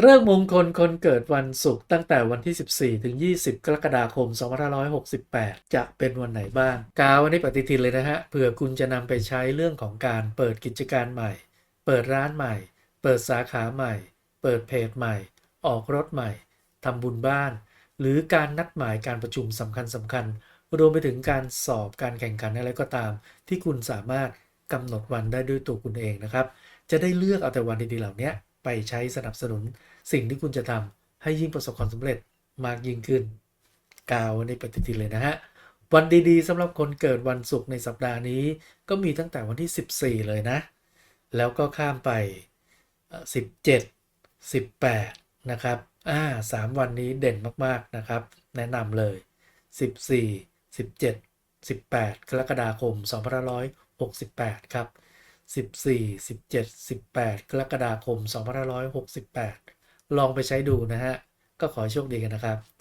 เรื่องมงคลคนเกิดวันศุกร์ตั้งแต่วันที่ 14 ถึง 20 กรกฎาคม 2568 จะเป็นวันไหนบ้าง กาววันนี้ปฏิทินเลยนะฮะเผื่อคุณจะนำไปใช้เรื่องของการเปิดกิจการใหม่ เปิดร้านใหม่ เปิดสาขาใหม่ เปิดเพจใหม่ ออกรถใหม่ทำบุญบ้าน หรือการนัดหมายการประชุมสำคัญสำคัญรวมไปถึงการสอบการแข่งขันอะไรก็ตาม ที่คุณสามารถกำหนดวันได้ด้วยตัวคุณเองนะครับ จะได้เลือกเอาแต่วันดีๆเหล่านี้ ไปใช้สนับสนุนสิ่งที่คุณจะทำให้ยิ่งประสบความสำเร็จมากยิ่งขึ้น กาวในปฏิทินเลยนะฮะ วันดีๆสำหรับคนเกิดวันศุกร์ในสัปดาห์นี้ ก็มีตั้งแต่วันที่ 14 เลยนะ แล้วก็ข้ามไปเอ่อ17 18 นะครับอ่าสามวันนี้เด่นมากๆนะครับ แนะนำเลย 14 17 18 กรกฎาคม 2568 ครับ 14 17 18 กรกฎาคม 2568 ลองไปใช้ดูนะฮะ ก็ขอโชคดีกันนะครับ